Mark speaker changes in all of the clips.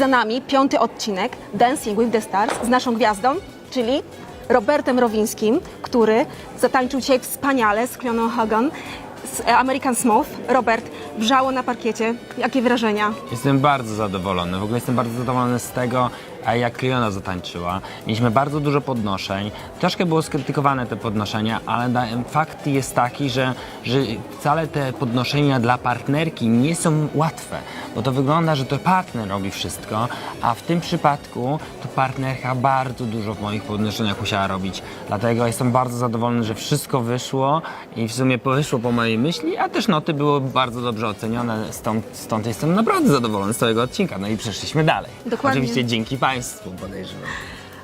Speaker 1: Za nami piąty odcinek Dancing with the Stars z naszą gwiazdą, czyli Robertem Rowińskim, który zatańczył dzisiaj wspaniale z Cleoną Hagan z American Smooth. Robert, wrzało na parkiecie. Jakie wrażenia?
Speaker 2: Jestem bardzo zadowolony. W ogóle jestem bardzo zadowolony z tego, e, jak Kliona zatańczyła. Mieliśmy bardzo dużo podnoszeń. Troszkę było skrytykowane te podnoszenia, ale fakt jest taki, że, że wcale te podnoszenia dla partnerki nie są łatwe, bo to wygląda, że to partner robi wszystko, a w tym przypadku to partnerka bardzo dużo w moich podnoszeniach musiała robić. Dlatego jestem bardzo zadowolony, że wszystko wyszło i w sumie wyszło po mojej myśli, a też noty były bardzo dobrze ocenione, stąd, stąd jestem naprawdę zadowolony z całego odcinka. No i przeszliśmy dalej.
Speaker 1: Dokładnie.
Speaker 2: Oczywiście dzięki Państwu podejrzewam.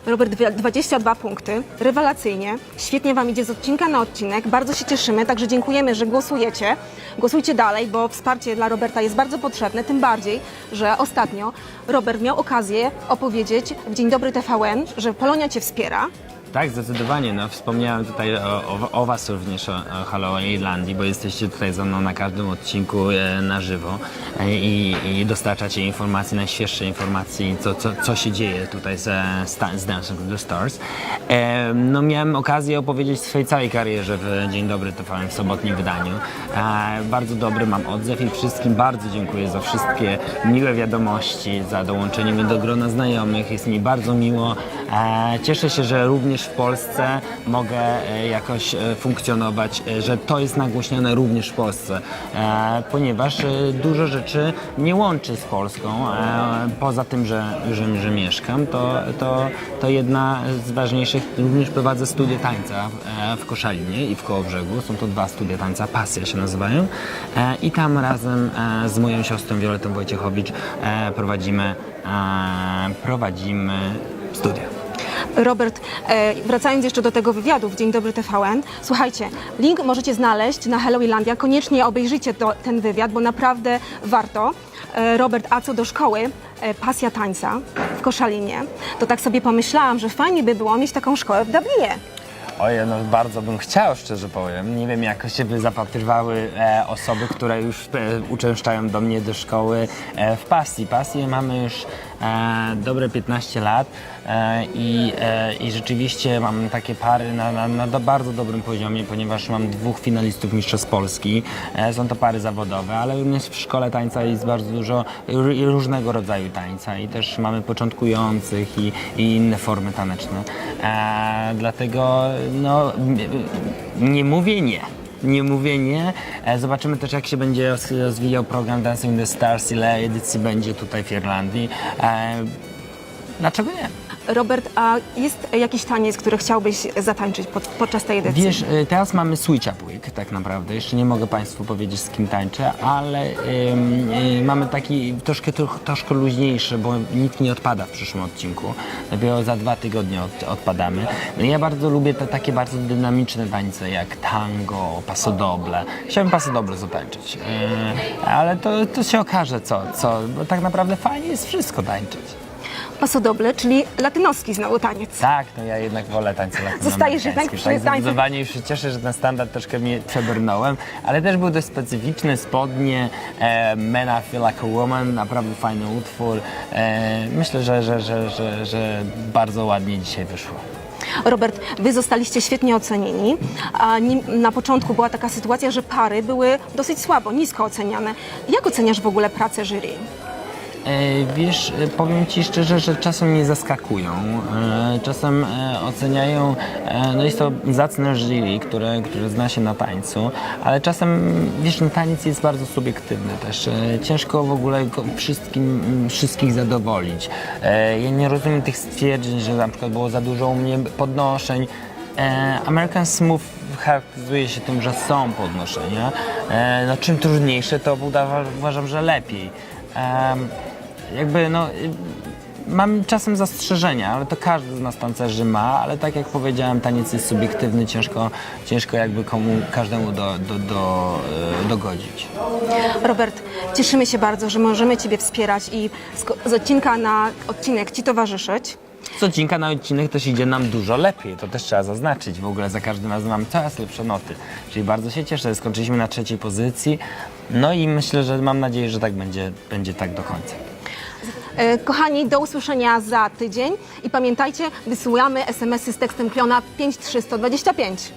Speaker 1: Robert, dwie- 22 punkty, rewelacyjnie. Świetnie Wam idzie z odcinka na odcinek. Bardzo się cieszymy, także dziękujemy, że głosujecie. Głosujcie dalej, bo wsparcie dla Roberta jest bardzo potrzebne. Tym bardziej, że ostatnio Robert miał okazję opowiedzieć w Dzień Dobry TVN, że Polonia Cię wspiera.
Speaker 2: Tak, zdecydowanie. No, wspomniałem tutaj o, o, o Was również, o, o Hello Irlandii, bo jesteście tutaj ze mną na każdym odcinku e, na żywo e, i, i dostarczacie informacji, najświeższe informacji, co, co, co się dzieje tutaj z, z Dancing with the Stars. E, no, miałem okazję opowiedzieć swojej całej karierze w Dzień Dobry TVN w sobotnim wydaniu. E, bardzo dobry mam odzew i wszystkim bardzo dziękuję za wszystkie miłe wiadomości, za dołączenie mnie do grona znajomych. Jest mi bardzo miło. Cieszę się, że również w Polsce mogę e, jakoś e, funkcjonować, e, że to jest nagłośnione również w Polsce, ponieważ dużo rzeczy nie łączy z Polską. Poza tym, że, że, że mieszkam, to, to, to jedna z ważniejszych, również prowadzę studia tańca w Koszalinie i w Kołobrzegu. Są to dwa studia tańca, Pasja się nazywają. I tam razem z moją siostrą Violetą Wojciechowicz prowadzimy, prowadzimy studia.
Speaker 1: Robert, e, wracając jeszcze do tego wywiadu w Dzień Dobry TVN, słuchajcie, link możecie znaleźć na Hello Irlandia. Koniecznie obejrzyjcie to, ten wywiad, bo naprawdę warto. E, Robert, a co do szkoły, e, pasja tańca w Koszalinie, to tak sobie pomyślałam, że fajnie by było mieć taką szkołę w Dublinie.
Speaker 2: Ojej, no bardzo bym chciał, szczerze powiem. Nie wiem, jak się by zapatrywały e, osoby, które już e, uczęszczają do mnie do szkoły e, w pasji. Pasję mamy już e, dobre 15 lat e, i, e, i rzeczywiście mam takie pary na, na, na do, bardzo dobrym poziomie, ponieważ mam dwóch finalistów Mistrzostw Polski. E, są to pary zawodowe, ale również w szkole tańca jest bardzo dużo r- różnego rodzaju tańca i też mamy początkujących i, i inne formy taneczne. E, dlatego no, nie mówię nie. Nie mówię nie. E, Zobaczymy też, jak się będzie roz- rozwijał program Dancing the Stars, ile edycji będzie tutaj w Irlandii. E, Dlaczego nie?
Speaker 1: Robert, a jest jakiś taniec, który chciałbyś zatańczyć pod, podczas tej edycji?
Speaker 2: Wiesz, y, teraz mamy Switch Up Week tak naprawdę. Jeszcze nie mogę Państwu powiedzieć z kim tańczę, ale y, mamy taki troszkę, troszkę luźniejszy, bo nikt nie odpada w przyszłym odcinku. Dopiero za dwa tygodnie od, odpadamy. No ja bardzo lubię te takie bardzo dynamiczne tańce jak tango, pasodoble. Chciałbym pasodoble zatańczyć, y, ale to, to się okaże co, co, bo tak naprawdę fajnie jest wszystko tańczyć.
Speaker 1: Pasodoble, czyli latynoski znowu taniec.
Speaker 2: Tak, no ja jednak wolę tańce
Speaker 1: Zostajesz jednak przy
Speaker 2: Tak,
Speaker 1: tańcu.
Speaker 2: zdecydowanie już się cieszę, że ten standard troszkę mnie przebrnąłem, ale też był dość specyficzny, spodnie, e, Men I Feel Like a Woman, naprawdę fajny utwór. E, myślę, że, że, że, że, że bardzo ładnie dzisiaj wyszło.
Speaker 1: Robert, wy zostaliście świetnie ocenieni, a nim, na początku była taka sytuacja, że pary były dosyć słabo, nisko oceniane. Jak oceniasz w ogóle pracę jury?
Speaker 2: E, Wiesz, e, powiem Ci szczerze, że czasem mnie zaskakują. E, Czasem oceniają, no jest to zacne jury, które, które zna się na tańcu, ale czasem, wiesz, no taniec jest bardzo subiektywny też. Ciężko w ogóle wszystkim, wszystkich zadowolić. Ja nie rozumiem tych stwierdzeń, że na przykład było za dużo u mnie podnoszeń. American Smooth charakteryzuje się tym, że są podnoszenia. No, czym trudniejsze, to uważam, że lepiej. Em, jakby no. y, Mam czasem zastrzeżenia, ale to każdy z nas tancerzy ma, ale tak jak powiedziałem, taniec jest subiektywny, ciężko, ciężko jakby komu, każdemu do, do, do, y, dogodzić.
Speaker 1: Robert, cieszymy się bardzo, że możemy Ciebie wspierać i z, z odcinka na odcinek Ci towarzyszyć.
Speaker 2: Z odcinka na odcinek też idzie nam dużo lepiej, to też trzeba zaznaczyć. W ogóle za każdym razem mamy coraz lepsze noty, czyli bardzo się cieszę, skończyliśmy na trzeciej pozycji, no i myślę, że mam nadzieję, że tak będzie, będzie tak do końca.
Speaker 1: E, Kochani, do usłyszenia za tydzień i pamiętajcie, wysyłamy SMS-y z tekstem Kliona 53125.